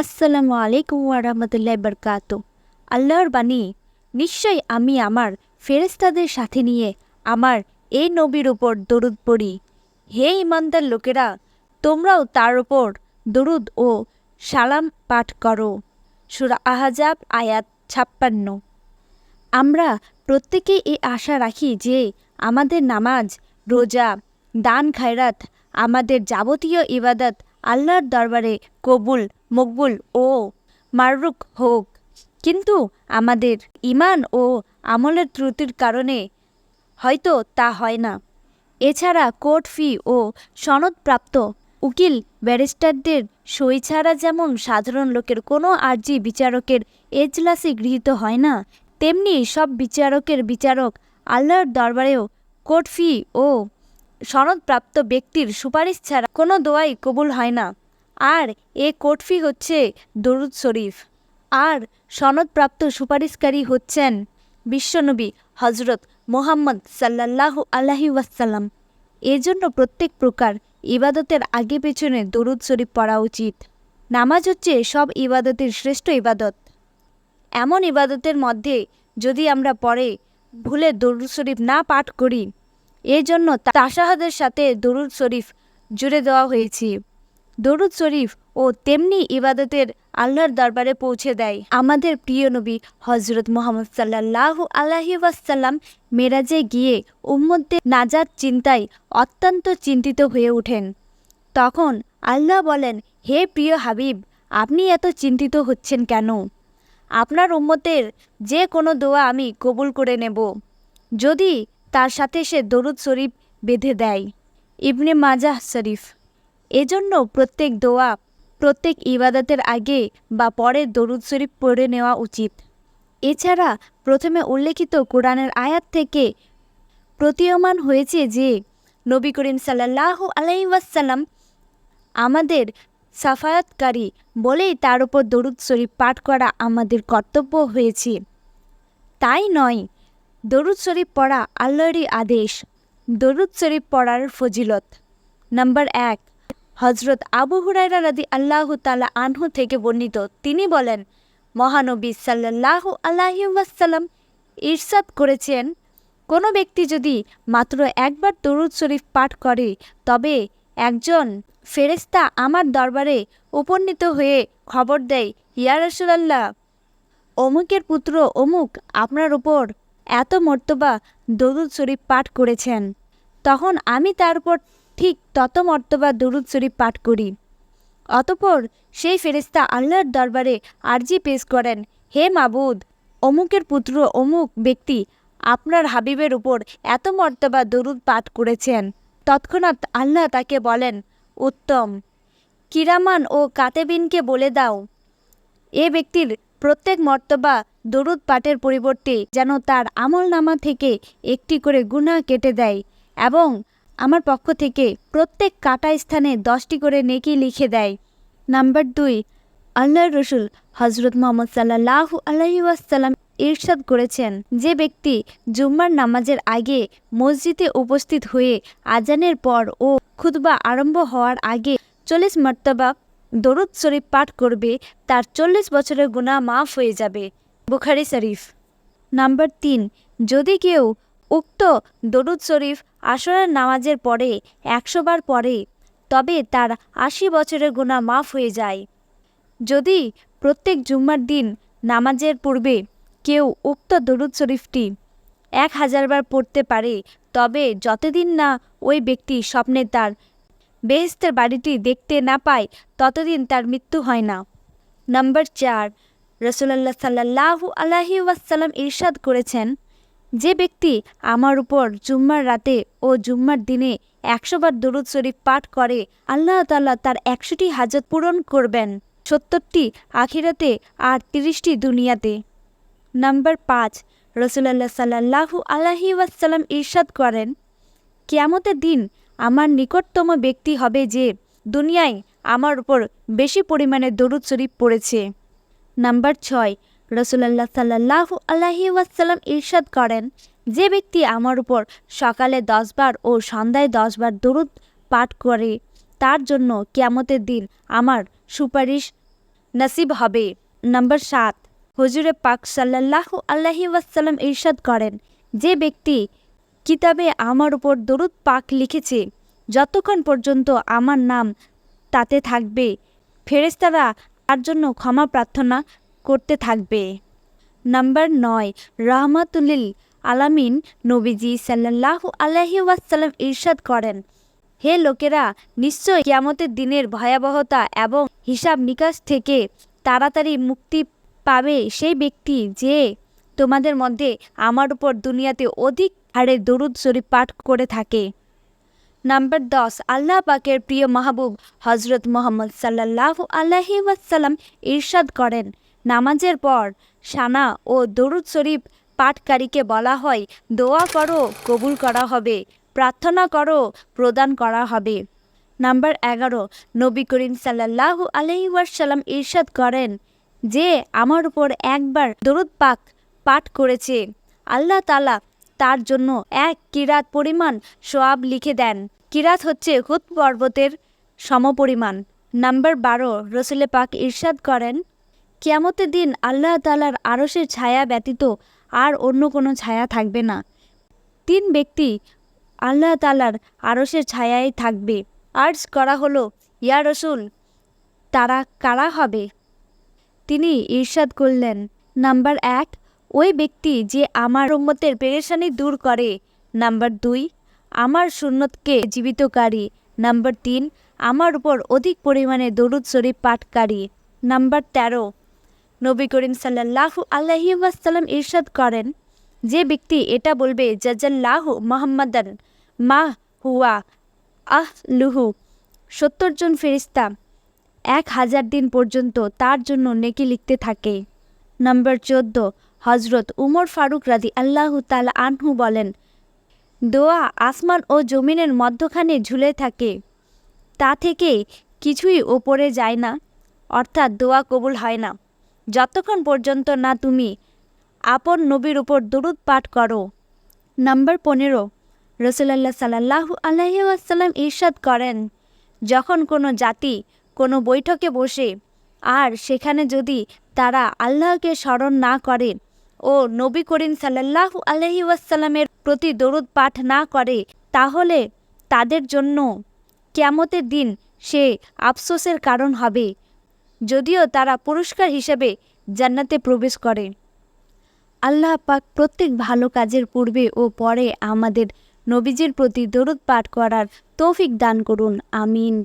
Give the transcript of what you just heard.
আসসালামু আলাইকুম ওয়ারহমতুল্লাহ বরকাত আল্লাহর বাণী, নিশ্চয়ই আমি আমার ফেরেস্তাদের সাথে নিয়ে আমার এই নবীর ওপর দরুদ পড়ি। হে ইমানদার লোকেরা, তোমরাও তার ওপর দরুদ ও সালাম পাঠ করো। সুরা আহাজাব আয়াত ছাপ্পান্ন। আমরা প্রত্যেকেই এই আশা রাখি যে আমাদের নামাজ, রোজা দান খায়রাত আমাদের যাবতীয় ইবাদত আল্লাহর দরবারে কবুল মকবুল ও মাররুক হোক। কিন্তু আমাদের ইমান ও আমলের ত্রুটির কারণে হয়তো তা হয় না। এছাড়া কোর্ট ফি ও সনদপ্রাপ্ত উকিল ব্যারিস্টারদের সই ছাড়া যেমন সাধারণ লোকের কোনো আর্জি বিচারকের এজলাসে গৃহীত হয় না, তেমনি সব বিচারকের বিচারক আল্লাহর দরবারেও কোর্ট ফি ও সনদপ্রাপ্ত ব্যক্তির সুপারিশ ছাড়া কোনো দোয়াই কবুল হয় না। আর এ কোর্ট ফি হচ্ছে দরুদ শরীফ। আর সনদপ্রাপ্ত সুপারিশকারী হচ্ছেন বিশ্বনবী হজরত মোহাম্মদ সাল্লাল্লাহু আলাহি ওয়াসাল্লাম। এজন্য প্রত্যেক প্রকার ইবাদতের আগে পেছনে দরুদ শরীফ পড়া উচিত। নামাজ হচ্ছে সব ইবাদতের শ্রেষ্ঠ ইবাদত। এমন ইবাদতের মধ্যে যদি আমরা পরে ভুলে দরুদ শরীফ না পাঠ করি, এজন্য জন্য তাসাহাদের সাথে দরুদ শরীফ জুড়ে দেওয়া হয়েছে। দরুদ শরীফ ও তেমনি ইবাদতের আল্লাহর দরবারে পৌঁছে দেয়। আমাদের প্রিয় নবী হজরত মোহাম্মদ সাল্লাল্লাহু আলাহি ওয়াসাল্লাম মেরাজে গিয়ে উম্মদদের নাজাত চিন্তায় অত্যন্ত চিন্তিত হয়ে ওঠেন। তখন আল্লাহ বলেন, হে প্রিয় হাবিব, আপনি এত চিন্তিত হচ্ছেন কেন? আপনার উম্মতের যে কোনো দোয়া আমি কবুল করে নেব। যদি তার সাথে সে দরুদ শরীফ বেঁধে দেয়। ইবনে মাজাহ শরীফ এজন্য প্রত্যেক দোয়া, প্রত্যেক ইবাদতের আগে বা পরে দরুদ শরীফ পড়ে নেওয়া উচিত। এছাড়া প্রথমে উল্লেখিত কোরআনের আয়াত থেকে প্রতীয়মান হয়েছে যে, নবী করিম সাল্লাহ আলাইসাল্লাম আমাদের সাফায়াতকারী বলেই তার উপর দরুদ শরীফ পাঠ করা আমাদের কর্তব্য হয়েছে। তাই নয়, দরুদ শরীফ পড়া আল্লাহরই আদেশ, দরুদ শরীফ পড়ার ফজিলত। নাম্বার এক হজরত আবু হুরাইরা রাদি আল্লাহ তালা আনহু থেকে বর্ণিত। তিনি বলেন, মহানবী সাল্লাহ আল্লাহি ওয়াসাল্লাম ইরশাদ করেছেন, কোনো ব্যক্তি যদি মাত্র একবার দরুদ শরীফ পাঠ করে, তবে একজন ফেরেস্তা আমার দরবারে উপনীত হয়ে খবর দেয়, ইয়া রসুলাল্লাহ, অমুকের পুত্র অমুক আপনার উপর এত মর্তবা দরুদ শরীফ পাঠ করেছেন। তখন আমি তার উপর ঠিক তত মর্তবা দরুদ শরীফ পাঠ করি। অতপর সেই ফেরিস্তা আল্লাহর দরবারে আর্জি পেশ করেন, হে মাবুদ, অমুকের পুত্র অমুক ব্যক্তি আপনার হাবিবের উপর এত মর্তবা দরুদ পাঠ করেছেন। তৎক্ষণাৎ আল্লাহ তাকে বলেন, উত্তম, কিরামান ও কাতেবিনকে বলে দাও। এ ব্যক্তির প্রত্যেক মর্তবা দরুদ পাঠের পরিবর্তে যেন তার আমল নামা থেকে একটি করে গুণা কেটে দেয় এবং আমার পক্ষ থেকে প্রত্যেক কাটা স্থানে দশটি করে নেকি লিখে দেয়। নাম্বার দুই আল্লাহর রসুল হজরত মোহাম্মদ সাল্লাহ আলহি ওয়াসাল্লাম ইরশাদ করেছেন, যে ব্যক্তি জুম্মার নামাজের আগে মসজিদে উপস্থিত হয়ে আজানের পর ও খুতবা আরম্ভ হওয়ার আগে চল্লিশ মর্তবা দরুদ শরীফ পাঠ করবে, তার চল্লিশ বছরের গুণা মাফ হয়ে যাবে। বুখারি শরীফ। নাম্বার তিন, যদি কেউ উক্ত দরুদ শরীফ আসরের নামাজের পরে একশো বার পরে তবে তার আশি বছরের গুণা মাফ হয়ে যায়। যদি প্রত্যেক জুম্মার দিন নামাজের পূর্বে কেউ উক্ত দরুদ শরীফটি এক হাজারবার পড়তে পারে, তবে যতদিন না ওই ব্যক্তি স্বপ্নে তার বেহেস্তের বাড়িটি দেখতে না পায়, ততদিন তার মৃত্যু হয় না। নম্বর চার রসুল্লাহ সাল্লাহ আলাহি ওয়াসাল্লাম ইরশাদ করেছেন যে ব্যক্তি আমার উপর জুম্মার রাতে ও জুম্মার দিনে একশোবার দরুদ শরীফ পাঠ করে, আল্লাহ তাল্লাহ তার একশোটি হাজত পূরণ করবেন। সত্তরটি আখিরাতে আর তিরিশটি দুনিয়াতে। নাম্বার পাঁচ রসুল্লাহ সাল্লাহু আলাহি ওয়াসাল্লাম ইরশাদ করেন, কেয়ামতের দিন আমার নিকটতম ব্যক্তি হবে যে দুনিয়ায় আমার উপর বেশি পরিমাণে দরুদ শরীফ পড়েছে। নাম্বার ছয় রসুল্লাহ সাল্লাহ আল্লাহি ওয়াসাল্লাম ইরশাদ করেন, যে ব্যক্তি আমার উপর সকালে দশবার ও সন্ধ্যায় দশবার দরুদ পাঠ করে, তার জন্য কেয়ামতের দিন আমার সুপারিশ নসিব হবে। নম্বর সাত, হুজুরে পাক সাল্লাল্লাহু আল্লাহি ওয়াসাল্লাম ইরশাদ করেন, যে ব্যক্তি কিতাবে আমার উপর দরুদ পাক লিখেছে, যতক্ষণ পর্যন্ত আমার নাম তাতে থাকবে ফেরেস্তারা তার জন্য ক্ষমা প্রার্থনা করতে থাকবে। নাম্বার নয় রহমাতুল্লিল আলামিন নবীজি সাল্লাল্লাহু আলাইহি ওয়াসাল্লাম ইরশাদ করেন, হে লোকেরা, নিশ্চয় কিয়ামতের দিনের ভয়াবহতা এবং হিসাব নিকাশ থেকে তাড়াতাড়ি মুক্তি পাবে সেই ব্যক্তি যে তোমাদের মধ্যে আমার উপর দুনিয়াতে অধিক হারে দরুদ শরীফ পাঠ করে থাকে। নাম্বার দশ, আল্লাহ পাকের প্রিয় মাহবুব হজরত মোহাম্মদ সাল্লাল্লাহু আল্লাহি ওয়াসাল্লাম ইরশাদ করেন নামাজের পর সানা ও দরুদ শরীফ পাঠকারীকে বলা হয়, দোয়া করো, কবুল করা হবে, প্রার্থনা করো, প্রদান করা হবে। নাম্বার এগারো, নবী করিম সাল্লাল্লাহু আলহি ওয়াসাল্লাম ইরশাদ করেন যে আমার উপর একবার দরুদ পাক পাঠ করেছে। আল্লাহ তালা তার জন্য এক কিরাত পরিমাণ সোয়াব লিখে দেন। কিরাত হচ্ছে হুত পর্বতের সমপরিমাণ। নাম্বার বারো, রসুলে পাক ইরশাদ করেন কিয়ামতের দিন আল্লাহ তালার আরসের ছায়া ব্যতীত আর অন্য কোনো ছায়া থাকবে না। তিন ব্যক্তি আল্লাহ তালার আরসের ছায়ায় থাকবে। আর্জ করা হলো, ইয়া রসুল, তারা কারা হবে? তিনি ঈর্ষাদ করলেন, নাম্বার এক, ওই ব্যক্তি যে আমার উম্মতের পেরেশানি দূর করে। নাম্বার দুই, আমার সুন্নতকে জীবিতকারী। নাম্বার তিন, আমার উপর অধিক পরিমাণে দরুদ শরীফ পাঠকারী। নাম্বার তেরো নবী করিম সাল্লাল্লাহু আল্লাহি ইরশাদ করেন, যে ব্যক্তি এটা বলবে, জাজাল্লাহু মোহাম্মদান মা হুয়া আহ লুহু সত্তর জন ফেরিস্তা এক হাজার দিন পর্যন্ত তার জন্য নেকি লিখতে থাকে। নম্বর চোদ্দ হজরত উমর ফারুক রাদি আল্লাহ তালা আনহু বলেন, দোয়া আসমান ও জমিনের মধ্যখানে ঝুলে থাকে, তা থেকে কিছুই ওপরে যায় না, অর্থাৎ দোয়া কবুল হয় না। যতক্ষণ পর্যন্ত না তুমি আপন নবীর উপর দরুদ পাঠ করো। নাম্বার পনেরো, রসুলাল্লাহ সাল্লাহু আলহি আসাল্লাম ইরশাদ করেন, যখন কোনো জাতি কোনো বৈঠকে বসে আর সেখানে যদি তারা আল্লাহকে স্মরণ না করে ও নবী করিম সাল্লাহু আলহি ওয়াসাল্লামের প্রতি দরুদ পাঠ না করে, তাহলে তাদের জন্য কেমতের দিন সে আফসোসের কারণ হবে। যদিও তারা পুরস্কার হিসেবে জান্নাতে প্রবেশ করে। আল্লাহ পাক প্রত্যেক ভালো কাজের পূর্বে ও পরে আমাদের নবীজির প্রতি দরুদ পাঠ করার তৌফিক দান করুন, আমিন।